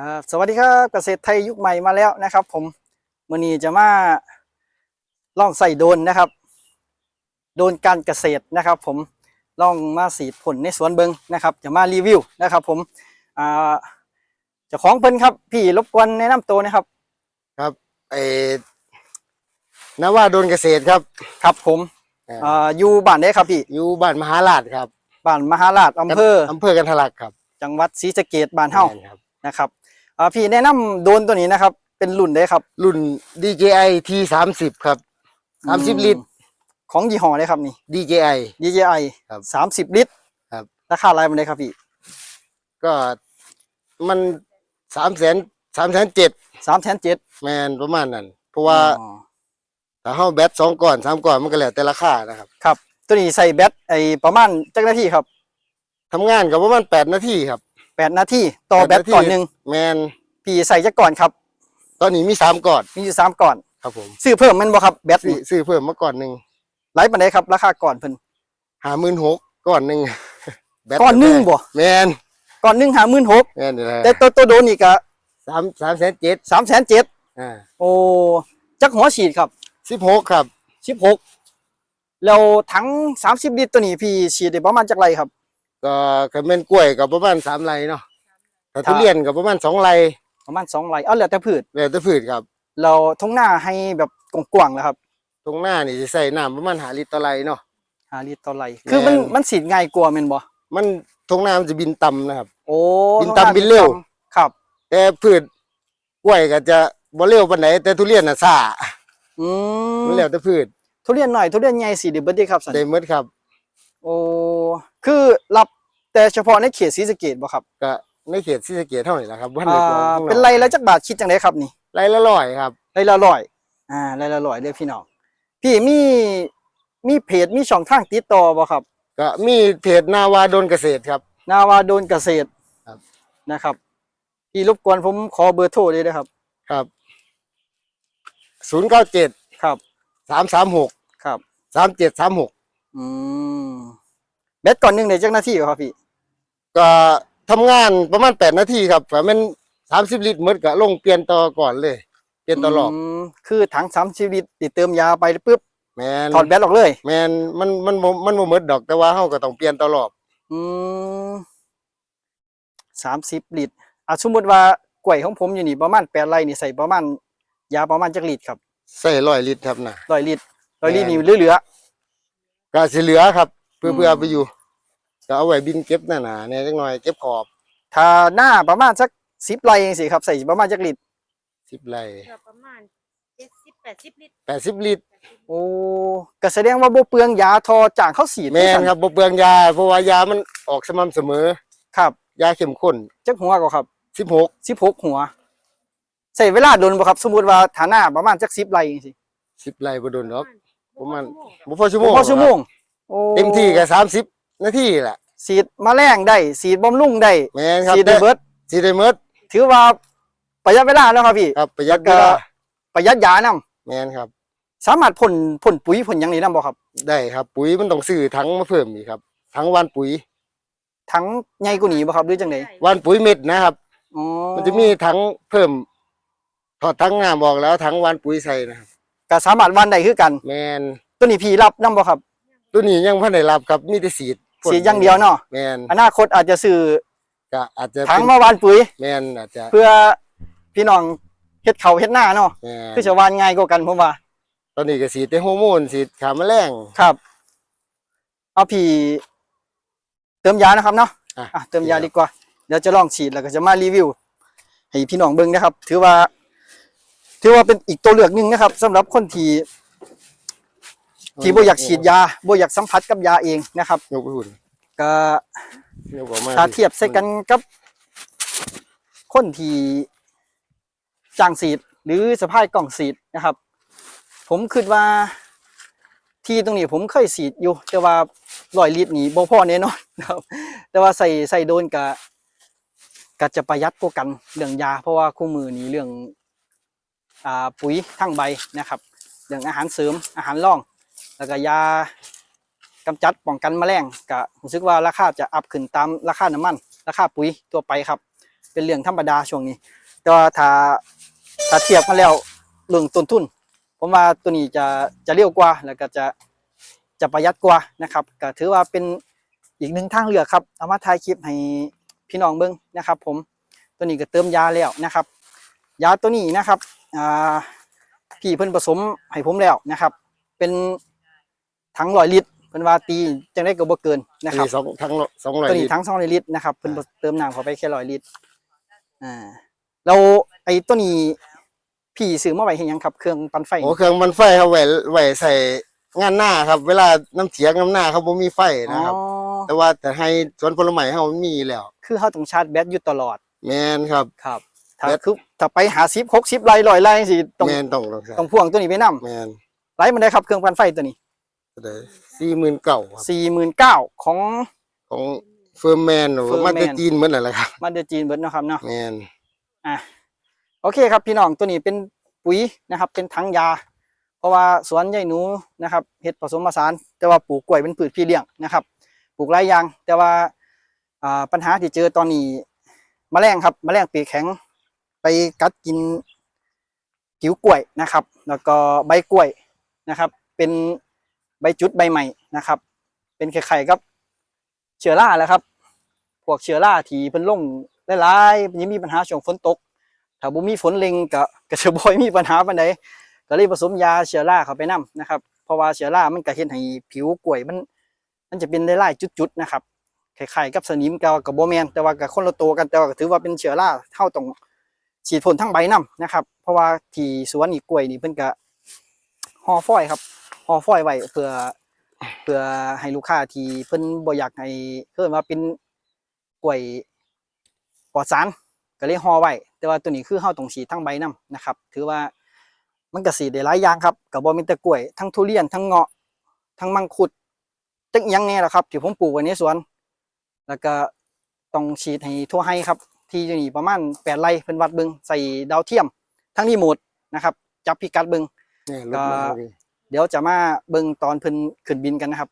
ครับสวัสดีครับเกษตรไทยยุคใหม่มาแล้วนะครับ ผมมื่อนี้จะมาลองใส่โดรนนะครับ โดรนการเกษตรนะครับ ผมลองมาสีดผลในสวนเบิงนะครับ จะมารีวิวนะครับ ผมอ่าเจ้าของเพิ่นครับ พี่รบกวนแนะนำตัวนะครับ ครับไอ้นว่าโดนเกษตรครับ ครับ ผมอ่าอ่าอยู่บ้านได้ครับพี่อยู่บ้านมหาราชครับบ้านมหาราชอำเภออำเภอกันทะลักครับ จังหวัดศรีสะเกษบ้านเฮาแม่นครับนะครับ อ่าพี่แนะนำโดรนตัวนี้นะครับ เป็นรุ่นได้ครับ รุ่น DJI T สามสิบครับสามสิบลิตร ของยี่ห้อได้ครับนี่ DJI DJI ครับสามสิบลิตรครับราคาอะไรมันได้ครับพี่ ก็มันสามแสนสามแสนเจ็ดสามแสนเจ็ดแมนประมาณนั้น เพราะว่าถ้าเฮาแบตสองก่อนสามก่อนมันก็แล้วแต่ราคานะครับ ครับ ตัวนี้ใส่แบตไอประมาณจักนาทีครับทำงานก็ประมาณแปดนาทีครับ แปดนาทีต่อแบต8าทีก่อนหนึ่งแมนพี่ใส่จักก่อนครับ ตอนนี้มีสามก่อนมีอยู่สามก่อนครับผมซื้อเพิ่มแมันบ่ครับแบตซื้อนี่ซื้อเพิ่มมาก่อนหนึ่งไลฟ์ปันไดครับราคาก่อนเพิ่นหาหมื่นหกก่อนหนึ่งแบตก่อนหนึ่งบ่แมนก่อนหนึ่งหาหมื่นหกแม่นนี่แหละแต่ตัวตัวโดนนี่ก็สามสามแสนเจ็ดสามแสนเจ็ดอ่าโอ้จักหัวฉีดครับสิบหกครับสิบหกแล้วทั้งสามสิบลิตรตัวนี้พี่ฉีดได้ประมาณจักไรครับ ก็ก็เป็นกล้วยกับประมาณสามไรเนาะถ้าครับทุเรียนกับประมาณสองไรประมาณสองไรเอาแล้วแต่พืชแล้วแต่พืชครับเราทุ่งหน้าให้แบบกว้างๆแล้วครับตรงหน้านี่สิใส่น้ำประมาณหาลิตรต่อไรเนาะ หาลิตรต่อไรคือมันแม่น มันฉีดง่ายกว่าแม่นบ่มันตรงหน้ามันจะบินต่ำนะครับ โอ้บินตามบินเร็ว ครับ แต่พืชกล้วยก็จะบ่เร็วปานไหนแต่ทุเรียนน่ะซ่าอืมมันแล้วแต่พืชทุเรียนหน่อยทุเรียนใหญ่สีเดเบิร์ดครับสันได้หมดครับ โอ้คือรับแต่เฉพาะในเขตศรีสะเกดบ่ครับก็ในเขตศรีสะเกษเท่านี้แหละครับบ่ทันอ่ได้กว้างาข้างนอกเป็นไรละจักบาทคิดจังไดครับนี่ไรละร้อยครับไรละร้อยอ่าไรละร้อยเด้อพี่น้องพี่มีมีเพจมีช่องทางติดต่อบ่ครับ ก็มีเพจนาวาดนเกษตรครับ นาวาโดนเกษตรครับ นะครับ พี่รบกวนผมขอเบอร์โทรด้วยนะครับ ครับศูนย์เก้าเจ็ดครับสามสามหกครับ สามเจ็ดสามหก อืมแบตก่อนหนึ่งในจักนาทีครับพี่ก็ทำงานประมาณแปดนาทีครับก็มันสามสิบลิตรหมดก็ลงเปลี่ยนต่อก่อนเลย เปลี่ยนต่อรอบมคือถังสามชีวิตติดเติมยาไปปุ๊บแมนถอดแบตออกเลย แมนมันมันบ่มันบ่หมดดอกแต่ว่าเฮาก็ต้องเปลี่ยนต่อรอบอืมสามสิบลิตรอะสมมติว่ากล้วยของผมอยู่นี่ประมาณแปดไร่นี่ใส่ประมาณยาประมาณจักลิตรครับใส่ร้อยลิตรครับนะร้อยลิตรร้อยลิตรแม่นี่นเหลือ ก็สิเหลือครับ เพื่ออืมเพื่อเอาไปอยู่ก็เอาไว้บินเก็บหน้าๆเนี่ยจักหน่อยเก็บขอบๆถ้าหน้าประมาณสักสิบไร่เองสิครับใส่ประมาณจักลิตรสิบไร่ก็ประมาณเจ็ดสิบแปดสิบลิตรแปดสิบลิตรโอ้ก็แสดงว่าบ่เปลืองยาทอจ่างเข้าสีดแมนครับบ่เปลืองยาเพราะว่ายามันออกสม่ำเสมอ ครับยาเข้มข้นจักหัวก็ครับสิบหกสิบหกหัวใส่เวลาโดนบ่ครับ สมมติว่าฐาหน้าประมาณจักสิบไร่เองสิสิบไร่บ่โดนดอก ประมาณชั่วโงบ่พอชั่วโมงพอชั่วโมงโอ้เต็มที่ก็สามสิบนาทีแหละสีดแมลงได้สีดบำรุงได้แม่นครับสีดได้เบิดสีได้หมดถือว่าประหยัดเวลาแล้วครับพี่ครับประหยัดแล้วเวก็ลาประหยัดยานํแม่นครับ สามารถพ่นพ่นปุ๋ยพ่นหยังนี่นํบ่ครับ ได้ครับ ปุ๋ยมันต้องซื้อถังมาเพิ่มอีกครับถังหวานปุ๋ยทั้งใหญ่กว่านี้บ่ครับหรือจังได๋หวานปุ๋ยเม็ดนะครับอ๋อมันจะมีถังเพิ่มถอดถังงามออกแล้วถังหวานปุ๋ยใส่นะครับ ก็สามารถวันได้คือกัน แม่นตัวนี้พี่รับนํบ่ครับ ตัวนี้ยังพันได้รับครับมีแต่สีดพ่นสีดอย่างเดียวเนาะแม่นอนาคตอาจจะซื้อก็อาจจะถังเป็นมาหวานปุ๋ย แม่นอาจจะเพื่อพี่น้องเฮ็ดเขาวเฮ็ดหน้าเนาะแม่นคือจะหวานง่ายกว่ากันผมว่า ตอนนี้ก็สีดแต่ฮอร์โมนสีดขาแมลง ครับ เอาพี่เติมยานะครับเนาะอะอะเติมยาดีกว่า เดี๋ยวจะลองฉีดแล้วก็จะมารีวิว ให้พี่น้องเบิ่งนะครับ ถือว่า ถือว่าเป็นอีกตัวเลือกหนึ่งนะครับสำหรับคนที่ที่บ่อยากฉีดยาบ่อยากสัมผัสกับยาเองนะครับยกไปหุ่นก็ยกออกมาถ้าเทียบใส่กันกับคนที่จ้างสีดหรือสะพายกล่องสีดนะครับ ผมคิดว่า ที่ตรงนี้ผมเคยสีดอยู่ แต่ว่าร้อยลิตรนี่บ่พอแน่นอนนะครับ แต่ว่าใส่ใส่โดนกับก็จะประหยัดกว่ากันเรื่องยา เพราะว่าคู่มือนี้เรื่องอ่า ปุ๋ยทั้งใบนะครับเรื่องอาหารเสริมอาหารร่อง แล้วก็ยากำจัดป้องกันแมลงก็รู้สึกว่าราคาจะอัพขึ้นตามราคาน้ำมัน ราคาปุ๋ยตัวไปครับ เป็นเรื่องธรรมดาช่วงนี้ แต่ว่าถ้าถ้าเทียบกันแล้วเรื่องต้นทุน ผมว่าตัวนี้จะจะเร็วกว่าแล้วก็จะจะประหยัดกว่านะครับก็ถือว่าเป็นอีกหนึ่งทางเลือกครับเอามาถ่ายคลิปให้พี่น้องเบิ่งนะครับ ผมตัวนี้ก็เติมยาแล้วนะครับ ยาตัวนี้นะครับ พี่เพิ่นผสมให้ผมแล้วนะครับ เป็นถังร้อยลิตรเพิ่นว่าตีจังได้ก็บ่เกินนะครับมีสองทั้งสองร้อยตัวนี้ลิตรทั้งสองลิตรนะครับเพิ่นบ่เติมน้ำเข้าไปแค่ร้อยลิตรอ่าแล้วไอ้ตัวนี้พี่ซื้อมาไว้เฮ็ดหยังครับ เครื่องปั่นไฟโอ้เครื่องมันไฟเขาไว้ไว้ใส่งานหน้าครับ เวลาน้ำเสียงน้ำหน้าเขาบ่มีไฟนะครับ อ๋อแต่ว่าแต่ให้สวนผลไม้เขามันมีแล้ว คือเฮาต้องชาร์จแบตอยู่ตลอดแมนครับ ครับ ถ้าแบตคือถ้าไปหา10 60ไร่100ไร่จังซี่ต้องแมนต้องต้องต้องพ่วงตัวนี้ไปนํแมนไร่มันได้ครับเครื่องปั่นไฟตัวนี้สี่หมื่นเก่าครับ49,000ของของเฟิร์มแมนหรือ Firman มาตรจีนเหมือนนั่นแหละครับมาเดอร์จีนเบิดเนาะครับเนาะแมนอะโอเคครับพี่น้องตัวนี้เป็นปุ๋ยนะครับ เป็นถังยา เพราะว่าสวนใหญ่หนูนะครับเฮ็ดผสมผสาน แต่ว่าปลูกกล้วยเป็นพืชพี่เลี้ยงนะครับ ปลูกหลายอย่างแต่ว่าอ่าปัญหาที่เจอตอนนี้แมลงครับแมลงปีกแข็ง ไปกัดกินผิวกล้วยนะครับ แล้วก็ใบกล้วยนะครับ เป็นใบจุดใบใหม่นะครับ เป็นไข่ๆกับ เชื้อราแหละครับ พวกเชื้อราที่เพิ่นลงหลายๆยังมีปัญหาช่วงฝนตก ถ้าบ่มีฝนเล็งก็ก็จะบ่มีปัญหาปานใดก็เลยผสมยาเชื้อราเข้าไปนํนะครับ เพราะว่าเชื้อรามันก็เฮ็ดให้ผิวกล้วยมัน มันจะเป็นหลายๆจุดๆนะครับคล้ายๆกับสนิมแต่ว่าก็บ่แมนแต่ว่าก็คนละตัวกันแต่ว่าถือว่าเป็นเชื้อราเท่าต้อง ฉีดพ่นทั้งใบนํนะครับ เพราะว่าที่สวนนี่กล้วยนี่เพิ่นก็ห่อฟอยครับห่อฟอยไว้เพื่อเพื่อให้ลูกค้าที่เพิ่นบ่อยากให้เพิ่นว่าเป็นกล้วยปลอดสารก็เลยห่อไว้แต่ว่าตัวนี้คือเฮาต้องฉีดทั้งใบนํนะครับ ถือว่ามันก็สีได้หลายอย่างครับก็บ่มีแต่กล้วยทั้งทุเรียนทั้งเงาะทั้งมังคุดจักยังแน่ล่ะครับที่ผมปลูกไว้ในสวน แล้วก็ต้องฉีดให้ทั่วให้ครับ ที่อยู่นี่ประมาณ8ไร่เพิ่นวัดเบิ่งใส่ดาวเทียม ทั้งรีโมทนะครับ จับพิกัดเบิ่งเนี่ยรถมาพอดี เดี๋ยวจะมาเบิ่งตอนเพิ่นขึ้นบินกันนะครับ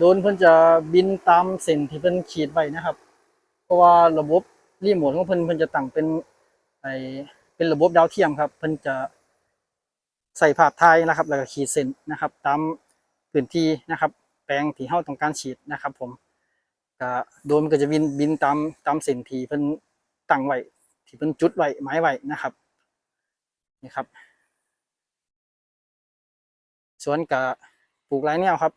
โดนเพิ่นจะบินตามเส้นที่เพิ่นขีดไว้นะครับ เพราะว่าระบบรีโมทของเพิ่นเพิ่นจะตั้งเป็นไอเป็นระบบดาวเทียมครับ เพิ่นจะใส่ภาพถ่ายนะครับ แล้วก็ขีดเส้นนะครับ ตามพื้นที่นะครับ แปลงที่เฮาต้องการฉีดนะครับ ผมก็โดนมันก็จะบินบินตามตามเส้นที่เพิ่นตั้งไว้ที่เพิ่นจุดไว้หมายไว้นะครับนี่ครับสวนก็ปลูกหลายแนวครับ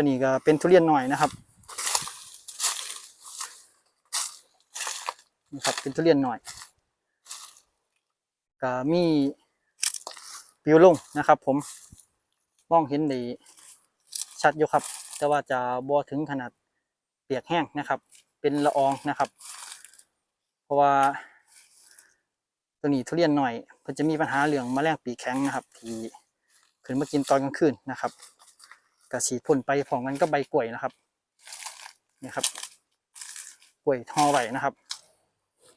ตัวนี้ก็เป็นทุเรียนหน่อยนะครับนี่ครับเป็นทุเรียนหน่อยก็มีปิวลงนะครับ ผมมองเห็นได้ชัดอยู่ครับ แต่ว่าจะบ่ถึงขนาดเปียกแห้งนะครับ เป็นละอองนะครับ เพราะว่าตัวนี้ทุเรียนหน่อยเพิ่นจะมีปัญหาเรื่องมแมลงปีกแข็งนะครับ ที่ขึ้นมากินตอนกลางคืนนะครับ กระสีพ่นไปพร้อมกันก็ใบกล้วยนะครับนี่ครับกล้วยทอไว้นะครับ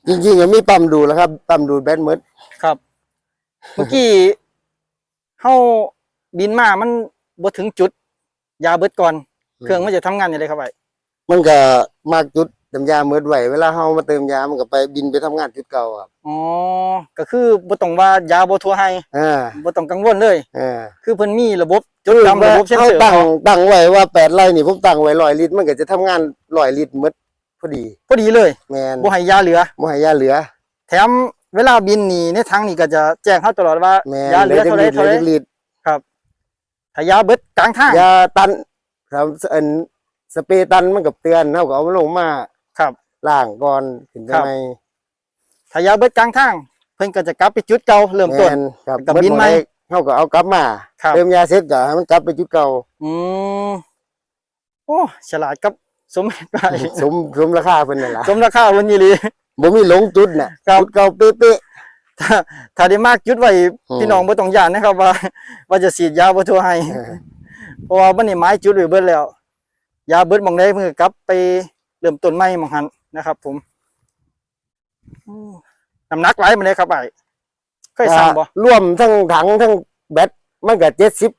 จริงๆยังมีปั๊มดูดแล้วครับ ปั๊มดูดแบตหมดครับ เมื่อกี้เฮาบินมามันบ่ถึงจุด ยาเบิดก่อน เครื่องมันจะทำงานอย่างไรครับไอ้มันก็มากจุด เติมยาเมื่อไหวเวลาเฮามาเติมยามันก็ไปบินไปทำงานจุดเก่าครับอ๋อก็คือบ่ต้องว่ายาบ่ทั่วให้อ่าบ่ต้องกังวลเลย อ่าคือเพิ่นมีระบบจดจำระบบเซ็นเขาเซอร์ตั้งเขาตั้งไว้ว่าแปดไร่นี่ผมตั้งไว้ร้อยลิตรมันก็จะทำงานร้อยลิตรหมดพอดีพอดีเลยแมนบ่ให้ยาเหลือบ่ให้ยาเหลือ แถมเวลาบินนี่ในถังนี่ก็จะแจ้งเฮาตลอดว่า แมนยาเหลือเท่าไรจักเท่าไรลิตรลิตรครับถ้ายาเบิดกลางทางยาตันครับอันสเปรย์ตันมันกับเตือนเฮาก็เอามาลงมาครับ ล้างก่อนถึงครัจะบไม่ถ้ายาเบิดกลางทางเพิ่นก็จะกลับไปจุดเก่าเริ่มต้น แนครับกับบินไหมเดดเขาก็เอากลับมาครับ เติมยาเสร็จก็ให้มันกลับไปจุดเก่าอืมโอ้ฉลาดกับสมเหตุไปสมสมราคาเพิ่นนั่นล่ะสมราคาวันนี้เลยบ่มีหลงจุดน่ะครับ จุดเก่าเป๊ะ ถ้าถ้าได้มากจุดไว้อืม พี่น้องบ่ต้องย่านนะครับว่า ว่าจะฉีดยาบ่ทั่วให้ๆเออเพราะว่ามันนี่ไม้จุดไว้เบิดแล้ว ยาเบิดหมองได้เพิ่นก็กลับไปเริ่มต้นใหม่หมองหัน นะครับ ผมอืมน้ำหนักหลายมาเลยครับไอ้เคยสั่งบ่รวมทั้งถังทั้งแบตมันก็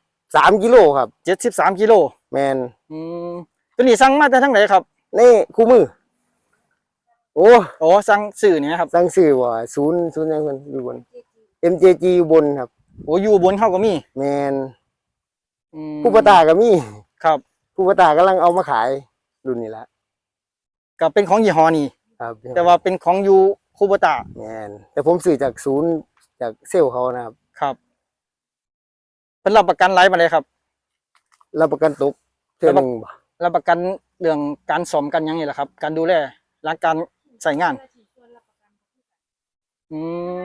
73กิโลครับ73กิโลแม่นอืมตัวนี้สั่งมาแต่ทางไหนครับนี่คู่มือ โอ้โอ้สั่งซื้อเนี่ยครับสั่งซื้อว่าศูนย์ศูนย์ยังเพิ่นอยู่บน MJG อยู่บนครับโอ้อยู่บนเฮาก็มีแม่นอืมผู้ประตาก็มีครับผู้ประตากำลังเอามาขายรุ่นนี้ละ ก็เป็นของยี่ห้อนี้ครับแต่ว่าเป็นของยูคูโบตาแม่นแต่ผมซื้อจากศูนย์จากเซลล์เขานะครับครับเป็นรับประกันไร้มาเลยครับ รับประกันตกเท่านึงบ่รับประกันเรื่องการสอมกันหยังนี่แหละครับ การดูแลหลังการใส่งาน อืม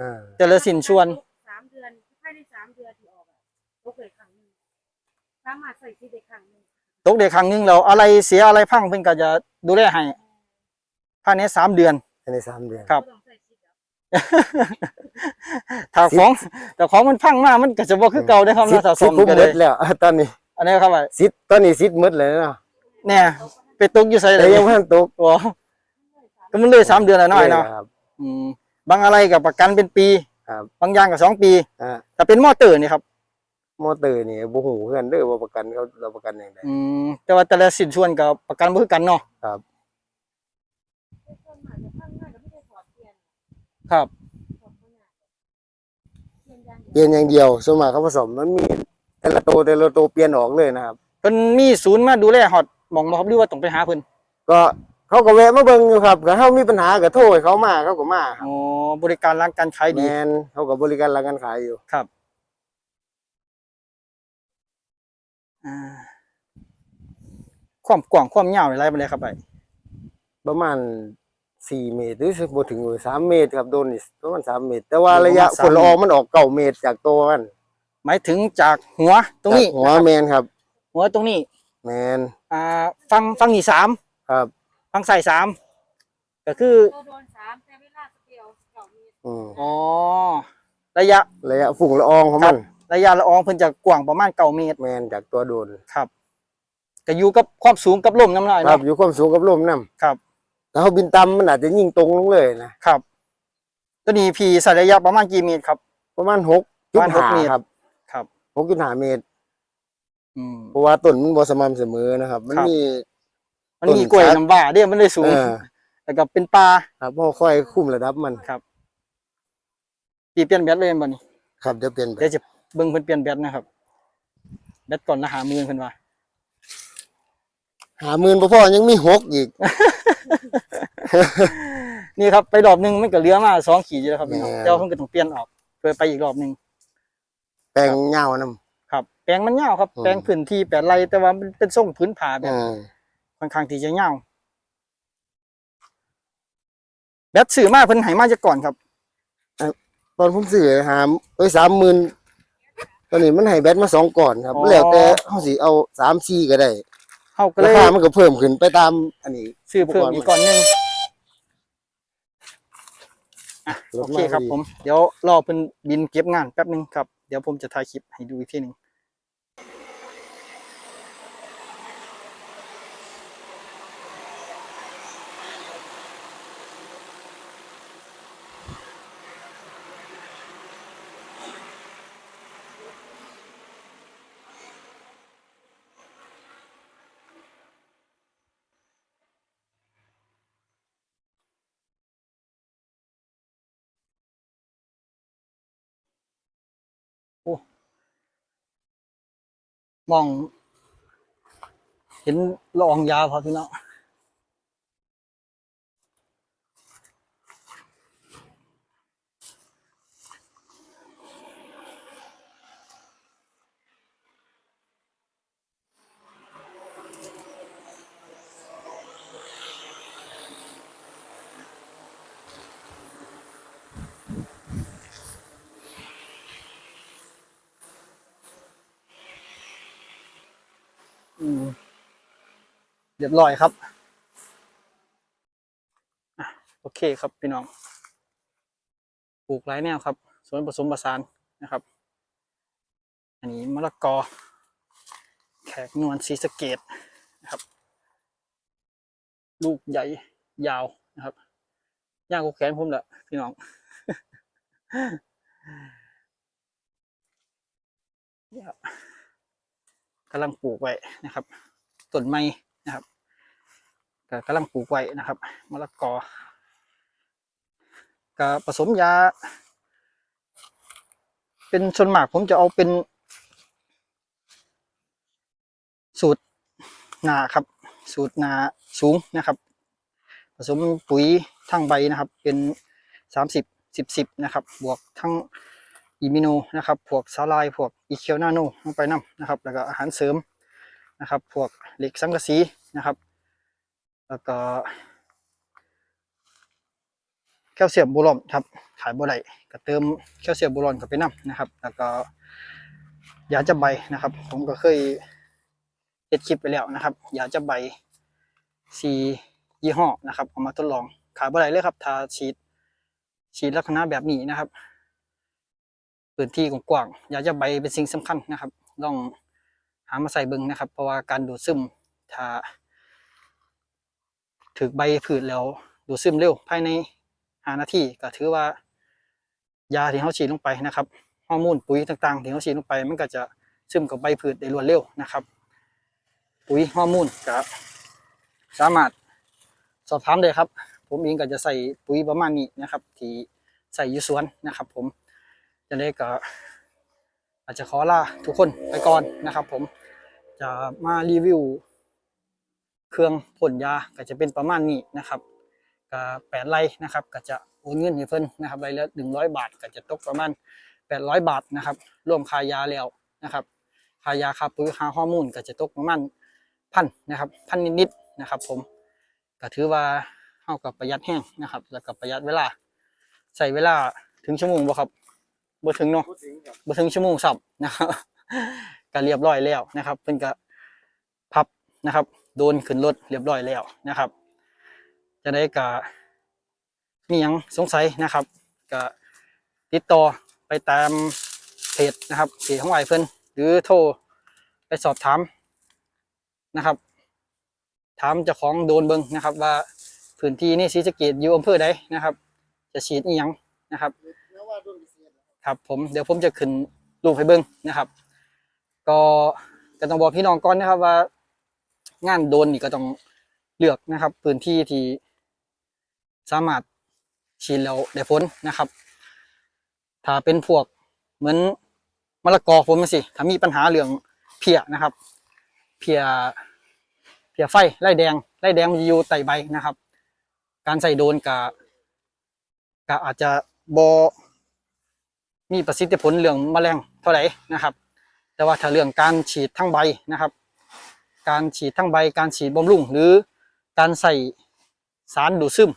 อ่าแต่ละสินส่วนสามเดือนภายในสามเดือนที่ออกอะตกเลยครั้งหนึ่งสามารถใส่ที่ได้ครั้งหนึ่ง ตกเด็กครั้งหนึงเราอะไรเสียอะไรพังเพิ่นก็จะดูแลให้ภายในสามเดือน ภายในสามเดือน ครับบ่ต้องใส่ที่เดียวถ้าของแต่ของมันพังมามันก็จะบ่คือเก่าได้อครับซิดเนาะถ้าซิซ่อดมผมก็หมได้ดแล้วตอนนี้อันนี้ครับว่าซิดตอนนี้ซิดหมดเลยเนาะเนี่ยไปตกอยู่ไสเลแต่ยยังไม่ทันตกโอ้ก็มันเลยสามเดือนแล้วเนาะไอ้เนาะครับ อืมบางอะไรกับประกันเป็นปี ครับ บางอย่างกับสองปี อ่า แต่เป็นมอเตอร์นี่ครับ มอเตอร์นี่บ่ฮู้คือกันเด้อว่าประกันเขาเราประกันอย่างใดอืมแต่ว่าแต่ละสินส่วนกับประกันบ่คือกันเนาะครับต้นหมากจะข้างหน้าก็ไม่ได้ถอดเทียนครับถอดข้างหน้าเทียนยางเดียวเปลี่ยนอย่างเดียวส่วนมากเขาผสมมันมีแต่ละตัวแต่ละตัวเปลี่ยนออกเลยนะครับ เพิ่นมีศูนย์มาดูแลฮอดหมองบ่ครับหรือว่าต้องไปหาเพิ่นก็เขาก็แวะมาเบิ่งอยู่ครับก็เฮามีปัญหาก็โทรให้เขามาเขาก็มาครับอ๋อบริการร้านการขายแมดีนเขาก็บริการร้านการขายอยู่ครับ ความกว้างความยาวอะไรไปเลยครับไอ้ประมาณสี่เมตรหรือบ่ถึงสามเมตรครับโดนนี่ประมาณสามเมตร แต่ว่าระยะผลละอองมันออกเก้าเมตรจากตัวมันหมายถึงจากหัวตรงนี้จากหัวนะครับแมนครับ หัวตรงนี้ แมนอ่าฟังฟังนี่สามครับ ฟังใส่สามก็คือตัวโดนสามแต่เวลาสเกลเก่ามีอืมอ๋อระยะระยะฝุ่งละอองของมัน ระยะละอองเพิ่นจะกว้างประมาณเก้าเมตรแมนจากตัวโดนครับก็อยู่กับความสูงกับลมน้ำลายครับเนาะอยู่ความสูงกับลมนํครับถ้าเขาบินต่ำมันอาจจะยิงตรงลงเลยนะครับ ตัวนี้พีใส่ระยะประมาณกี่เมตรครับ ประมาณหกประมาณหกจุดเมห้าตร ครับครับ หกจุดห้าเมตร อืม เพราะว่าต้นมันบ่สม่ำเสมอนะครับ มันครับ มี มันมีกล้วยน้ำว่าเด้มันเลยสูงเออแล้วก็เป็นปลาครับพอค่อยคุมระดับมันปีเปลี่ยนแบตเลยบ่นี่ครับเดี๋ยวเปลี่ยนไปเดี๋ยวจะ เบิ่งเพิ่นเปลี่ยนแบตนะครับแบตก่อนละหามือเพิ่นว่าหาหมื่นบ่พอยังมีหกอีก นี่ครับไปรอบหนึงมันก็เหลือมาสองขีดอยู่แล้วครับพี่น้องแหม่เจ้าเพิ่นก็ต้องเปลี่ยนออกเพื่อไปอีกรอบหนึงแปลงเงานํครับแปลงมันยาวครับอืม แปลงพื้นที่แปดไร่แต่ว่ามันเป็นทรงพื้นผาแบบอืมค่อนข้างที่จะยาวแบตซื้อมาเพิ่นให้มาจากก่อนครับ ตอนผมซื้อหาเอ้ย30,000 ตอนนี้มันให้แบตมาสองก่อนครับอ๋อ แล้วแต่เฮาสิเอา3 4ก็ได้เฮาก็ราเลยคามันก็เพิ่มขึ้นไปตามอันนี้ ซื้อเพิ่มอีกก่อนหนึงลโอดเคมาครับพอดีผม เดี๋ยวรอเพิ่นบินเก็บงานแป๊บหนึงครับ เดี๋ยวผมจะถ่ายคลิปให้ดูอีกทีหนึง มอง เห็นละอองยาวพอพี่น้อง เรียบร้อยครับโอเคครับพี่น้องปลูกหลายแนวครับสวนผสมผสานนะครับ อันนี้มะละกอ แขกนวลสีสเกตนะครับ ลูกใหญ่ยาวนะครับยาวกว่าแขนผมแหละพี่น้องนี่ครับ กำลังปลูกไว้นะครับต้นไม้นะครับก็กำลังปลูกไว้นะครับมะละกอก็ผสมยา เป็นส่วนมากผมจะเอาเป็น สูตรนาครับ สูตรนาสูงนะครับ ผสมปุ๋ยทั้งใบนะครับ เป็นสามสิบสิบสิบนะครับ บวกทั้ง อีมิโนนะครับ พวกสาลายพวกอีเคียวนาโนลงไปนํนะครับ แล้วก็อาหารเสริมนะครับ พวกเหล็กสังกะสีนะครับ แล้วก็แคลเซียมโบรอนครับ ขายบ่ได้ก็เติมแคลเซียมโบรอนเข้าไปนํนะครับ แล้วก็ยาจะใบนะครับ ผมก็เคยเฮ็ดคลิปไปแล้วนะครับยาจะใบสียี่ห้อนะครับเอามาทดลองขายบ่ได้เลยครับถ้าฉีดฉีดลักษณะแบบนี้นะครับ พื้นที่กว้างๆยาจะใบเป็นสิ่งสำคัญนะครับลองหามาใส่บิ่งนะครับ เพราะว่าการดูดซึมถ้าถึกใบผืดแล้วดูดซึมเร็วภายในหานาทีก็ถือว่ายาที่เขาฉีดลงไปนะครับฮอร์โมนปุ๋ยต่างๆ ที่เขาฉีดลงไปมันก็จะซึมกับใบพืชได้รวดเร็วนะครับ ปุ๋ยฮอร์โมนก็สามารถสอบถามได้ครับ ผมเองก็จะใส่ปุ๋ยประมาณนี้นะครับ ที่ใส่อยู่สวนนะครับ ผม จะได้ก็อาจจะขอลาทุกคนไปก่อนนะครับ ผมจะมารีวิว เครื่องพ่นยาก็จะเป็นประมาณนี้นะครับก็แปดไร่นะครับ ก็จะโอนเงินให้เพิ่นนะครับไร่ละหนึ่งร้อยบาท ก็จะตกประมาณแปดร้อยบาทนะครับรวมค่ายาแล้วนะครับค่ายาค่าปุ๋ยค่าฮอร์โมนก็จะตกประมาณพันนะครับพันนิดๆนะครับ ผมก็ถือว่าเท่ากับประหยัดแห้งนะครับ แล้วก็ประหยัดเวลาใส่เวลาถึงชั่วโมงบ่ครับ บ่ถึงเนาะพูดถึงครับบ่ถึงชั่วโมงสับนะครับก็เรียบร้อยแล้วนะครับ เพิ่นก็พับนะครับ โดนขึ้นรถเรียบร้อยแล้วนะครับ จะได้กะมีหยังสงสัยนะครับก็ติดต่อไปตามเพจนะครับเพจของไอเพิ่นหรือโทรไปสอบถามนะครับ ถามเจ้าของโดนเบิงนะครับ ว่าพื้นที่นี่ศรีสะเกดอยู่อำเภอใดนะครับ จะฉีดอีหยังนะครับ ครับ ผมเดี๋ยวผมจะขึ้นรูปให้เบิ้งนะครับ ก็ก็ต้องบอกพี่น้องก่อนนะครับว่า งานโดนนี่ก็ต้องเลือกนะครับ พื้นที่ที่สามารถฉีดแล้วได้ผลนะครับ ถ้าเป็นพวกเหมือนมะละกอผมสิถ้ามีปัญหาเรื่องเพียนะครับ เพียเพียไฟไล่แดงไล่แดงมันจะอยู่ใต้ใบนะครับ การใส่โดนกับก็อาจจะบอ มีประสิทธิผลเรื่องแมลงเท่าไหร่นะครับ แต่ว่าถ้าเรื่องการฉีดทั้งใบนะครับ การฉีดทั้งใบ การฉีดบำรุงหรือการใส่สารดูดซึม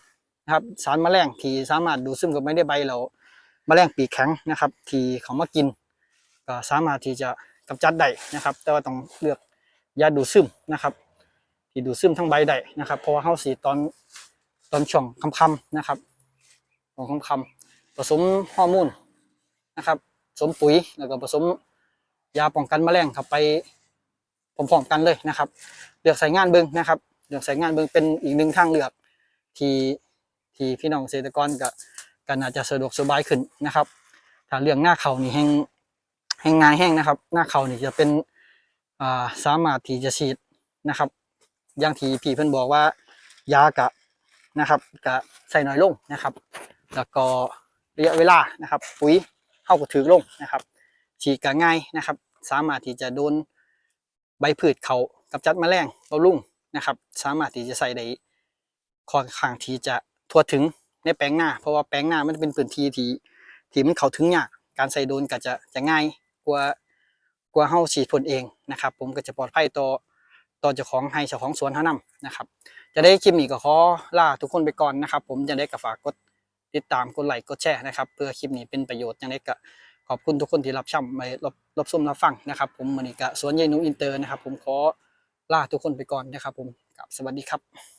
นะครับ สารแมลงที่สามารถดูดซึมกับไม่ได้ใบเราแมลงปีกแข็งนะครับ ที่เขามากินก็สามารถที่จะกำจัดได้นะครับ แต่ว่าต้องเลือกยาดูดซึมนะครับ ที่ดูดซึมทั้งใบได้นะครับ เพราะว่าเฮาสีดตอนตอนช่วงค่ำๆนะครับช่วงค่ำผสมฮอร์โมน นะครับผสมปุ๋ยแล้วก็ผสมยาป้องกันแมลงครับไปพร้อมๆกันเลยนะครับเลือกใส่งานเบิงนะครับเลือกใส่งานเบิงเป็นอีกหนึ่งทางเลือกที่ที่พี่น้องเกษตรกรก็ก็น่าจะสะดวกสบายขึ้นนะครับถ้าเรื่องหน้าเขานี่แห้งแห้งงายแห้งนะครับ หน้าเขานี่จะเป็นอ่าสามารถที่จะฉีดนะครับ อย่างที่พี่เพิ่นบอกว่ายากะนะครับกะใส่น้อยลงนะครับ แล้วก็ระยะเวลานะครับ ปุ๋ย เข้าก็ถือลงนะครับฉีดก็ง่ายนะครับ สามารถที่จะโดนใบพืชเขากับจัดแมลงบำรุงนะครับ สามารถที่จะใส่ได้ค่อนข้างที่จะทั่วถึงในแปลงหน้า เพราะว่าแปลงหน้ามันเป็นพื้นที่ที่ที่มันเข้าถึงยากการใส่โดนก็จะจะง่ายกว่ากว่าเฮาฉีดพ่นเองนะครับ ผมก็จะปลอดภัยต่อต่อเจ้าของให้เจ้าของสวนเท่านั้นนะครับ จะได้คลิปนี้ก็ขอลาทุกคนไปก่อนนะครับ ผมจะได้กับฝากกด ติดตามกดไลค์กดแชร์นะครับเพื่อคลิปนี้เป็นประโยชน์อย่างไรก็ขอบคุณทุกคนที่รับชมไปรับรับชมรับฟังนะครับ ผมมอนิกะสวนยายนุอินเตอร์นะครับ ผมขอลาทุกคนไปก่อนนะครับ ผมครับสวัสดีครับ